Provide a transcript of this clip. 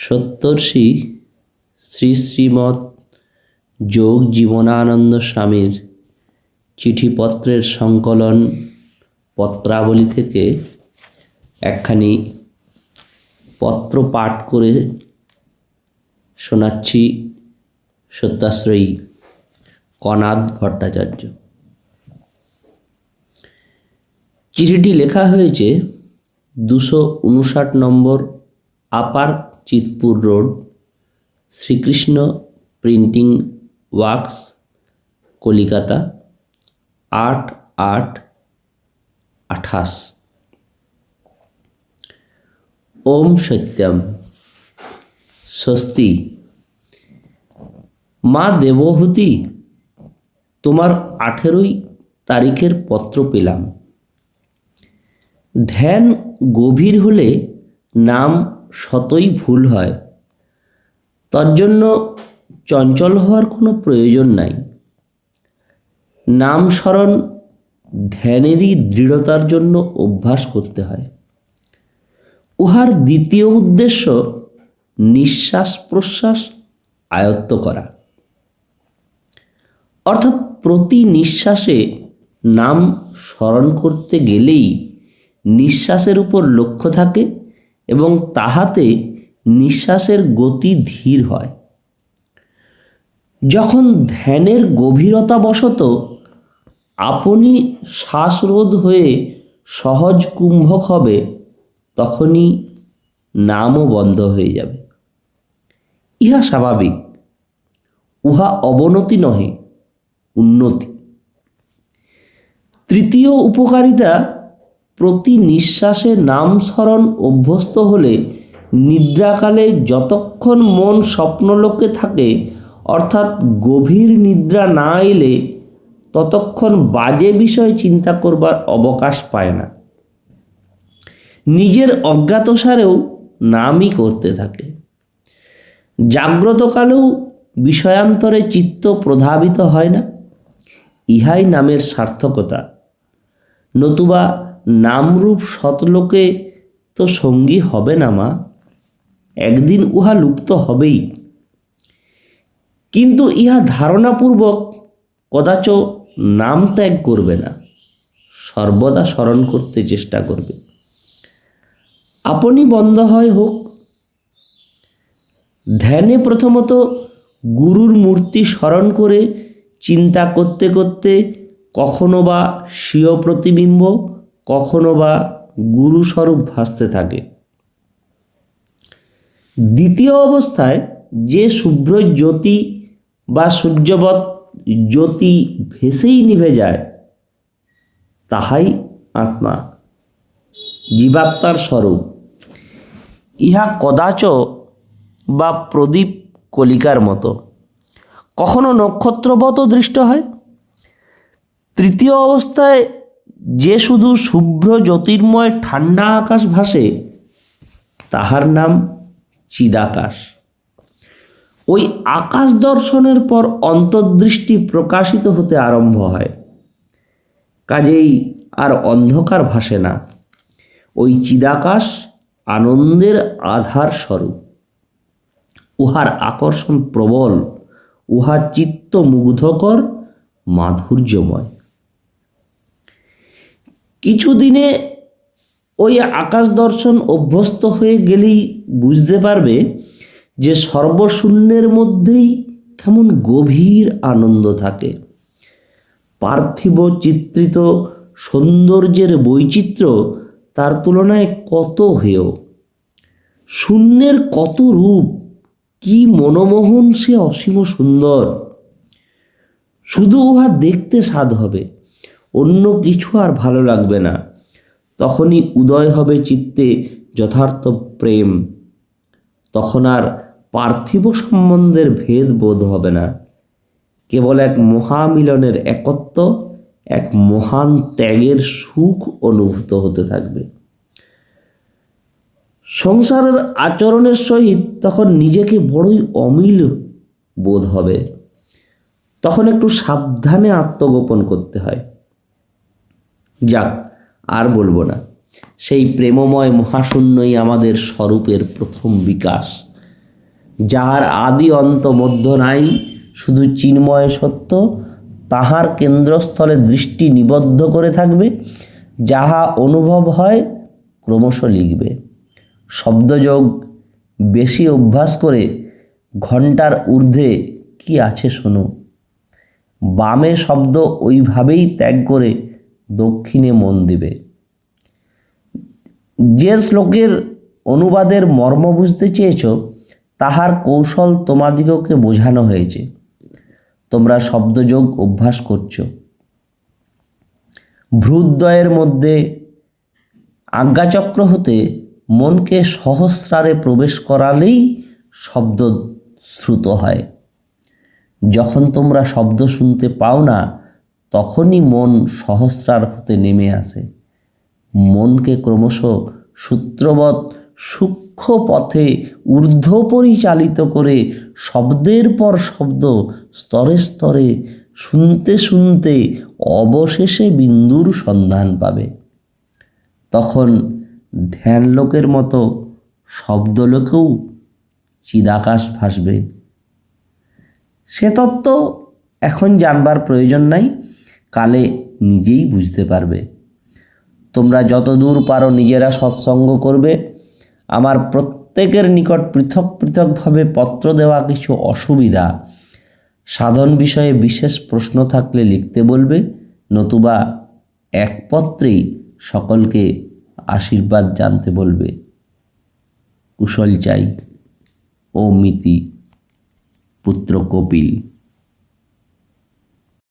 সত্তর্ষি শ্রী শ্রীমৎ যোগ জীবনানন্দ স্বামীর চিঠিপত্রের সংকলন পত্রাবলী থেকে একখানি পত্র পাঠ করে শোনাচ্ছি সত্যাশ্রয়ী কনাদ ভট্টাচার্য। চিঠিটি লেখা হয়েছে দুশো উনষাট নম্বর upper Chitpur road, Srikrishna printing works, Calcutta, আট আট আঠাশ। ওম সত্যম। স্বস্তি। মা দেবহূতি, তোমার আঠেরোই তারিখের পত্র পেলাম। ধ্যান গভীর হলে নাম শতই ভুল হয়। তার জন্য চঞ্চল হওয়ার কোনো প্রয়োজন নাই। নাম স্মরণ ধ্যানেরই দৃঢ়তার জন্য অভ্যাস করতে হয়। উহার দ্বিতীয় উদ্দেশ্য নিঃশ্বাস প্রশ্বাস আয়ত্ত করা। অর্থাৎ প্রতি নিঃশ্বাসে নাম স্মরণ করতে গেলেই নিঃশ্বাসের উপর লক্ষ্য থাকে এবং তাহাতে নিঃশ্বাসের গতি ধীর হয়। যখন ধ্যানের গভীরতাবশত আপনি শ্বাসরোধ হয়ে সহজ কুম্ভক হবে, তখনই নামও বন্ধ হয়ে যাবে। ইহা স্বাভাবিক। উহা অবনতি নহে, উন্নতি। তৃতীয় উপকারিতা প্রতি নিঃশ্বাসে নাম স্মরণ অভ্যস্ত হলে নিদ্রাকালে যতক্ষণ মন স্বপ্নলোকে থাকে, অর্থাৎ গভীর নিদ্রা না এলে ততক্ষণ বাজে বিষয় চিন্তা করবার অবকাশ পায় না। নিজের অজ্ঞাতসারেও নামই করতে থাকে। জাগ্রতকালেও বিষয়ান্তরে চিত্ত প্রধাবিত হয় না। ইহাই নামের সার্থকতা। নতুবা নামরূপ শতলোকে তো সঙ্গী হবে না মা। একদিন উহা লুপ্ত হবেই। কিন্তু ইহা ধারণাপূর্বক কদাচ নাম ত্যাগ করবে না। সর্বদা স্মরণ করতে চেষ্টা করবে। আপনি বন্ধ হয় হোক। ধ্যানে প্রথমত গুরুর মূর্তি স্মরণ করে চিন্তা করতে করতে কখনো বা স্বীয় প্রতিবিম্ব কখনো বা গুরুস্বরূপ ভাসতে থাকে। দ্বিতীয় অবস্থায় যে শুভ্র জ্যোতি বা সূর্যবৎ জ্যোতি ভেসেই নিভে যায়, তাহাই আত্মা, জীবাত্মার স্বরূপ। ইহা কদাচ বা প্রদীপ কলিকার মতো। কখনো নক্ষত্রবত দৃষ্ট হয়। তৃতীয় অবস্থায় যে শুধু শুভ্র জ্যোতির্ময় ঠান্ডা আকাশ ভাসে, তাহার নাম চিদাকাশ। ওই আকাশ দর্শনের পর অন্তর্দৃষ্টি প্রকাশিত হতে আরম্ভ হয়। কাজেই আর অন্ধকার ভাসে না। ওই চিদাকাশ আনন্দের আধার স্বরূপ উহার আকর্ষণ প্রবল, উহার চিত্ত মুগ্ধকর, মাধুর্যময়। কিছুদিনে ওই আকাশ দর্শন অভ্যস্ত হয়ে গেলেই বুঝতে পারবে যে সর্বশূন্যের মধ্যেই কেমন গভীর আনন্দ থাকে। পার্থিব চিত্রিত সৌন্দর্যের বৈচিত্র্য তার তুলনায় কত হেয় শূন্যের কত রূপ, কি মনোমোহন সে অসীম সুন্দর। শুধু উহা দেখতে স্বাদ হবে। অন্য কিছু আর ভালো লাগবে না। তখনই উদয় হবে চিত্তে যথার্থ প্রেম। তখন আর পার্থিব সম্বন্ধের ভেদ বোধ হবে না। কেবল এক মহামিলনের একত্ব, এক মহান ত্যাগের সুখ অনুভূত হতে থাকবে। সংসারের আচরণের সহিত তখন নিজেকে বড়ই অমিল বোধ হবে। তখন একটু সাবধানে আত্মগোপন করতে হয়। যাক, আর বলব না। সেই প্রেমময় মহাশূন্যই আমাদের স্বরূপের প্রথম বিকাশ। যাহার আদি অন্ত মধ্য নাই, শুধু চিন্ময় সত্য, তাহার কেন্দ্রস্থলে দৃষ্টি নিবদ্ধ করে থাকবে, যাহা অনুভব হয় ক্রমশ লিখবে। শব্দযোগ বেশি অভ্যাস করে ঘণ্টার ঊর্ধ্বে কি আছে শোনো। বামে শব্দ ওইভাবেই ত্যাগ করে দক্ষিণে মন দিবে। যে শ্লোকের অনুবাদের মর্ম বুঝতে চেয়েছ, তাহার কৌশল তোমাদিগকে বোঝানো হয়েছে। তোমরা শব্দযোগ অভ্যাস করছ। ভ্রুদ্বয়ের মধ্যে আজ্ঞাচক্র হতে মনকে সহস্রারে প্রবেশ করালেই শব্দ শ্রুত হয়। যখন তোমরা শব্দ শুনতে পাও না তখনই মন সহস্রার হতে নেমে আসে। মনকে ক্রমশ সূত্রবৎ সূক্ষ্ম পথে ঊর্ধ্ব পরিচালিত করে শব্দের পর শব্দ স্তরে স্তরে শুনতে শুনতে অবশেষে বিন্দুর সন্ধান পাবে। তখন ধ্যান লোকের মতো শব্দলোকেও চিদাকাশ ভাসবে। সে তত্ত্ব এখন জানবার প্রয়োজন নাই। কালে নিজেই বুঝতে পারবে। তোমরা যত দূর পারো নিজেরা সৎসঙ্গ করবে। আমার প্রত্যেকের নিকট পৃথক পৃথকভাবে পত্র দেওয়া কিছু অসুবিধা। সাধন বিষয়ে বিশেষ প্রশ্ন থাকলে লিখতে বলবে, নতুবা এক পত্রেই সকলকে আশীর্বাদ জানতে বলবে। কুশল চাই, ও মিতি, পুত্র কপিল।